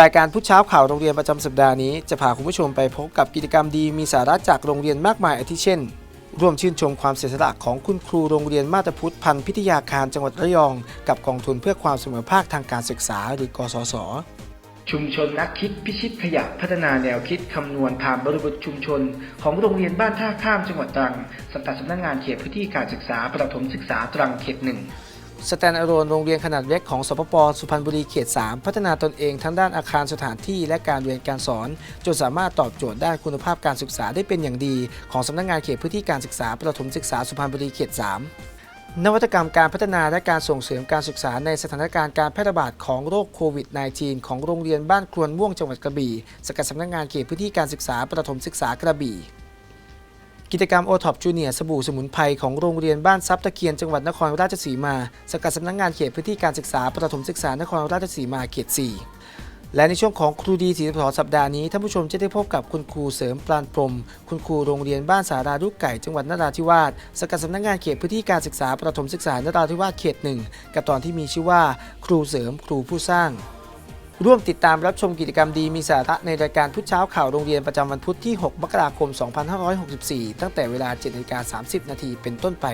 รายการผู้เช้าข่าวโรงเรียนประจำสัปดาห์นี้จะพาคุณผู้ชมไปพบกับกิจกรรมดีมีสาระจากโรงเรียนมากมายอาทิเช่น ร่วมชื่นชมความเสียสละของคุณครูโรงเรียนมาตรพุทธพันธ์พิทยาคารจังหวัดระยอง กับกองทุนเพื่อความเสมอภาคทางการศึกษาหรือกสศชุมชนนักคิดพิชิตขยะพัฒนาแนวคิดคำนวณผ่านบริบทชุมชน ของโรงเรียนบ้านท่าข้ามจังหวัดตรังสังกัดสำนักงานเขตพื้นที่การศึกษาประถมศึกษาตรังเขตหนึ่ง สแตนอะโลนโรงเรียนขนาดเล็กของสปปสุพรรณบุรีเขต 3 พัฒนาตนเองทั้งด้านอาคารสถานที่และการเรียนการสอน จนสามารถตอบโจทย์ด้านคุณภาพการศึกษาได้เป็นอย่างดี ของสำนักงานเขตพื้นที่การศึกษาประถมศึกษาสุพรรณบุรีเขต 3นวัตกรรมการพัฒนาและการส่งเสริมการศึกษาในสถานการณ์การแพร่ระบาดของโรคโควิด -19 ของโรงเรียนบ้านครวนม่วงจังหวัดกระบี่สกัดสำนักงานเขตพื้นที่การศึกษาประถมศึกษากระบี่ กิจกรรมโอท็อปจูเนียสบู่สมุนไพรของโรงเรียนบ้านซับตะเคียนจังหวัดนครราชสีมา สกัดสำนักงงานเขตพื้นที่การศึกษาประถมศึกษานครราชสีมาเขต 4และในช่วงของครูดีสีสสัปดาห์นี้ท่านผู้ชมจะได้พบกับคุณครูเสริมปราณพรม คุณครูโรงเรียนบ้านสาราลูกไก่จังหวัดนราธิวาสสกัดสำนักงานเขตพื้นที่การศึกษาประถมศึกษานราธิวาสเขตหนึ่งกับตอนที่มีชื่อว่า ครูเสริมครูผู้สร้าง ร่วมติดตามรับชมกิจกรรมดีมีสาระในรายการพุธเช้าข่าวโรงเรียนประจำวันพุธที่ 6 มกราคม 2564 ตั้งแต่เวลา7นาฬิกา30 นาทีเป็นต้นไป